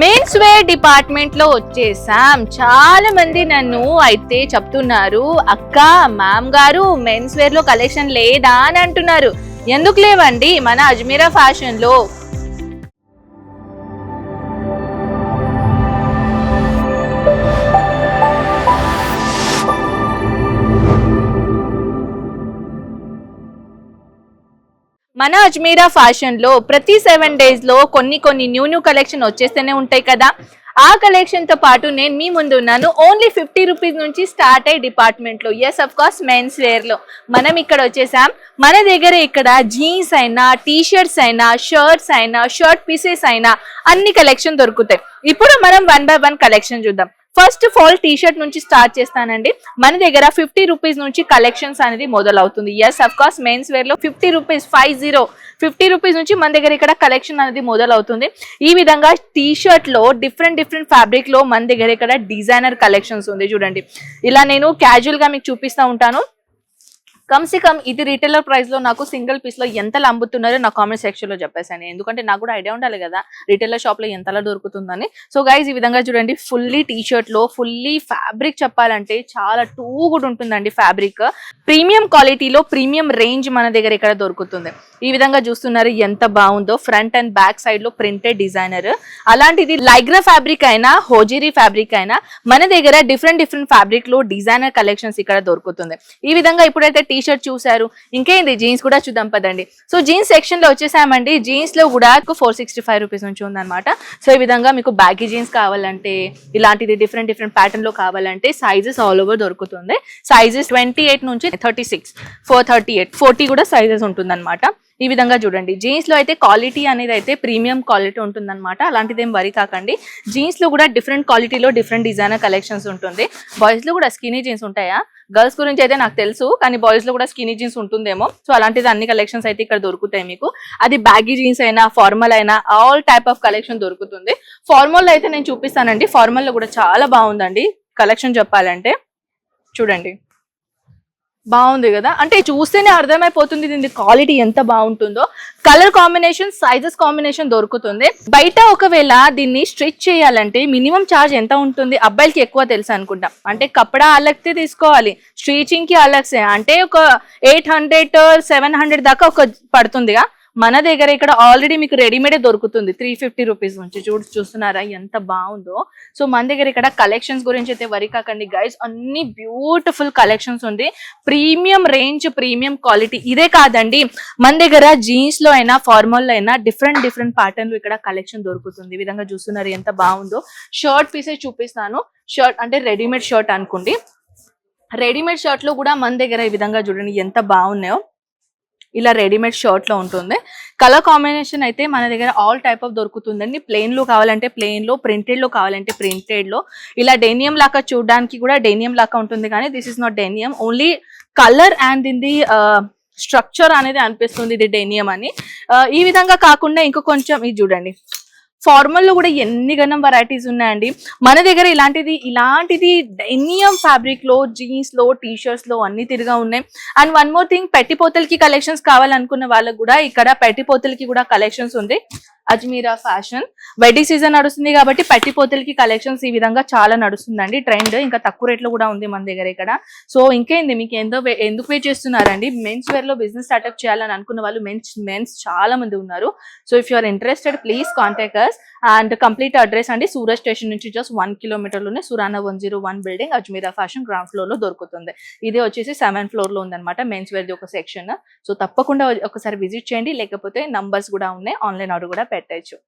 Men's wear డిపార్ట్మెంట్లో వచ్చేసాం. చాలా మంది నన్ను అయితే చెప్తున్నారు అక్క మ్యామ్ గారు మెన్స్ వేర్లో కలెక్షన్ లేదా? అని అంటున్నారు. ఎందుకు లేవండి? మన అజ్మీరా ఫ్యాషన్లో మన అజ్మీరా ఫ్యాషన్లో ప్రతి సెవెన్ డేస్లో కొన్ని కొన్ని న్యూ న్యూ కలెక్షన్ వచ్చేస్తూనే ఉంటాయి కదా. ఆ కలెక్షన్తో పాటు నేను మీ ముందు ఉన్నాను. ఓన్లీ ఫిఫ్టీ రూపీస్ నుంచి స్టార్ట్ అయ్యే డిపార్ట్మెంట్లో. ఎస్ అఫ్ కోర్స్ మెన్స్ వేర్లో మనం ఇక్కడ వచ్చేసాం. మన దగ్గర ఇక్కడ జీన్స్ అయినా టీ షర్ట్స్ అయినా షర్ట్స్ అయినా షర్ట్ పీసెస్ అయినా అన్ని కలెక్షన్ దొరుకుతాయి. ఇప్పుడు మనం వన్ బై వన్ కలెక్షన్ చూద్దాం. First of all T shirt నుంచి స్టార్ట్ చేస్తానండి. మన దగ్గర ఫిఫ్టీ రూపీస్ నుంచి కలెక్షన్స్ అనేది మొదలవుతుంది. Yes of course men's వేర్లో fifty rupees five zero fifty rupees నుంచి మన దగ్గర ఇక్కడ కలెక్షన్ అనేది మొదలవుతుంది. ఈ విధంగా టీషర్ట్లో డిఫరెంట్ డిఫరెంట్ ఫ్యాబ్రిక్లో మన దగ్గర ఇక్కడ డిజైనర్ కలెక్షన్స్ ఉంది చూడండి. ఇలా నేను క్యాజువల్గా మీకు చూపిస్తా ఉంటాను. కమ్ సే కమ్ ఇది రీటైలర్ ప్రైస్లో నాకు సింగిల్ పీస్లో ఎంతలా అమ్ముతున్నారో నా కామెంట్ సెక్షన్లో చెప్పేసాను ఎందుకంటే నాకు కూడా ఐడియా ఉండాలి కదా రీటైలర్ షాప్లో ఎంతలా దొరుకుతుందని. సో గైజ్ ఈ విధంగా చూడండి ఫుల్లీ టీ షర్ట్లో ఫుల్లీ ఫ్యాబ్రిక్ చెప్పాలంటే చాలా టూ కూడా ఉంటుందండి ఫ్యాబ్రిక్ ప్రీమియం క్వాలిటీలో ప్రీమియం రేంజ్ మన దగ్గర ఇక్కడ దొరుకుతుంది? ఈ విధంగా చూస్తున్నారు ఎంత బాగుందో. ఫ్రంట్ అండ్ బ్యాక్ సైడ్లో ప్రింటెడ్ డిజైనర్ అలాంటిది లైగ్రా ఫ్యాబ్రిక్ అయినా హోజీరీ ఫ్యాబ్రిక్ అయినా మన దగ్గర డిఫరెంట్ డిఫరెంట్ ఫ్యాబ్రిక్లో డిజైనర్ కలెక్షన్స్ ఇక్కడ దొరుకుతుంది. ఈ విధంగా ఇప్పుడైతే టీ షర్ట్ చూసారు ఇంకేంది జీన్స్ కూడా చూద్దాం పదండి. సో జీన్స్ సెక్షన్లో వచ్చేసామండి. జీన్స్లో కూడా ఫోర్ సిక్స్టీ ఫైవ్ రూపీస్ నుంచి ఉందన్నమాట. సో ఈ విధంగా మీకు బ్యాగీ జీన్స్ కావాలంటే ఇలాంటిది డిఫరెంట్ డిఫరెంట్ ప్యాటర్న్లో కావాలంటే సైజెస్ ఆల్ ఓవర్ దొరుకుతుంది. సైజెస్ ట్వంటీ ఎయిట్ నుంచి thirty six four thirty eight forty కూడా సైజెస్ ఉంటుందన్నమాట. ఈ విధంగా చూడండి. జీన్స్లో అయితే క్వాలిటీ అనేది అయితే ప్రీమియం క్వాలిటీ ఉంటుందన్నమాట. అలాంటిది ఏం వరి కాకండి. జీన్స్లో కూడా డిఫరెంట్ క్వాలిటీలో డిఫరెంట్ డిజైనర్ కలెక్షన్స్ ఉంటుంది. బాయ్స్లో కూడా స్కినీ జీన్స్ ఉంటాయా? గర్ల్స్ గురించి అయితే నాకు తెలుసు కానీ బాయ్స్లో కూడా స్కినీ జీన్స్ ఉంటుందేమో. సో అలాంటిది అన్ని కలెక్షన్స్ అయితే ఇక్కడ దొరుకుతాయి మీకు. అది బ్యాగీ జీన్స్ అయినా ఫార్మల్ అయినా ఆల్ టైప్ ఆఫ్ కలెక్షన్ దొరుకుతుంది. ఫార్మల్ అయితే నేను చూపిస్తానండి. ఫార్మల్లో కూడా చాలా బాగుందండి. కలెక్షన్ చెప్పాలంటే. చూడండి. బాగుంది కదా? అంటే చూస్తేనే అర్థమైపోతుంది దీని క్వాలిటీ ఎంత బాగుంటుందో. కలర్ కాంబినేషన్ సైజెస్ కాంబినేషన్ దొరుకుతుంది. బయట ఒకవేళ దీన్ని స్ట్రిచ్ చేయాలంటే మినిమం ఛార్జ్ ఎంత ఉంటుంది? అబ్బాయిలకి ఎక్కువ తెలుసు అనుకుంటా. అంటే కపడా అలగ్తే తీసుకోవాలి. స్ట్రీచింగ్కి అలగ్సే అంటే ఒక ఎయిట్ హండ్రెడ్ సెవెన్ హండ్రెడ్ దాకా ఒక పడుతుందిగా. మన దగ్గర ఇక్కడ ఆల్రెడీ మీకు రెడీమేడ్ దొరుకుతుంది. త్రీ ఫిఫ్టీ రూపీస్ నుంచి. చూడు చూస్తున్నారా? ఎంత బాగుందో. సో మన దగ్గర ఇక్కడ కలెక్షన్స్ గురించి అయితే వరి కాకండి గైస్ అన్ని బ్యూటిఫుల్ కలెక్షన్స్ ఉంది. ప్రీమియం రేంజ్ ప్రీమియం క్వాలిటీ ఇదే కాదండి మన దగ్గర జీన్స్లో అయినా ఫార్మల్లో అయినా డిఫరెంట్ డిఫరెంట్ ప్యాటర్న్ ఇక్కడ కలెక్షన్ దొరుకుతుంది. ఈ విధంగా చూస్తున్నారు ఎంత బాగుందో. షర్ట్ పీసెస్ చూపిస్తాను. షర్ట్ అంటే రెడీమేడ్ షర్ట్ అనుకోండి. రెడీమేడ్ షర్ట్లో కూడా మన దగ్గర ఈ విధంగా చూడండి ఎంత బాగున్నాయో. ఇలా రెడీమేడ్ షర్ట్లో ఉంటుంది. కలర్ కాంబినేషన్ అయితే మన దగ్గర ఆల్ టైప్ ఆఫ్ దొరుకుతుందండి. ప్లెయిన్లో కావాలంటే ప్లెయిన్లో లో ప్రింటెడ్లో కావాలంటే ప్రింటెడ్లో. ఇలా డెనియం లాగా చూడడానికి కూడా డెనియం లాగా ఉంటుంది కానీ this is not denim only colour and దీని స్ట్రక్చర్ అనేది అనిపిస్తుంది ఇది డెనియం అని. Uh, ఈ విధంగా కాకుండా ఇంకో కొంచెం ఇది చూడండి. ఫార్మల్లో కూడా ఎన్ని గణం వెరైటీస్ ఉన్నాయండి. మన దగ్గర ఇలాంటిది ఇలాంటిది డెనియం ఫ్యాబ్రిక్లో లో జీన్స్లో టీ షర్ట్స్లో అన్ని తిరిగా ఉన్నాయి. అండ్ వన్ మోర్ థింగ్ పెట్టిపోతలకి కలెక్షన్స్ కావాలనుకున్న వాళ్ళకి కూడా ఇక్కడ పెట్టిపోతలకి కూడా కలెక్షన్స్ ఉంది. అజ్మీరా ఫ్యాషన్. వెడ్డింగ్ సీజన్ నడుస్తుంది కాబట్టి పట్టిపోతులకి కలెక్షన్స్ ఈ విధంగా చాలా నడుస్తుందండి. ట్రెండ్ ఇంకా తక్కువ రేట్లో కూడా ఉంది మన దగ్గర ఇక్కడ. సో ఇంకేంది? మీకు ఎంతో ఎందుకు వెయిట్ చేస్తున్నారండి? మెన్స్ వేర్లో బిజినెస్ స్టార్ట్అప్ చేయాలని అనుకున్న వాళ్ళు మెన్స్ మెన్స్ చాలా మంది ఉన్నారు. So if you are interested please contact us and complete address అండి. సూరజ్ స్టేషన్ నుంచి just one కిలోమీటర్లోనే Surana one zero one building Ajmera fashion ground ఫ్లోర్లో దొరుకుతుంది. ఇది వచ్చేసి సెవెన్ ఫ్లోర్లో ఉందన్నమాట మెన్స్ వేర్ ది ఒక సెక్షన్ సో తప్పకుండా ఒకసారి విజిట్ చేయండి. లేకపోతే నంబర్స్ కూడా ఉన్నాయి. ఆన్లైన్ ఆర్డర్ కూడా കെട്ടയച്ചു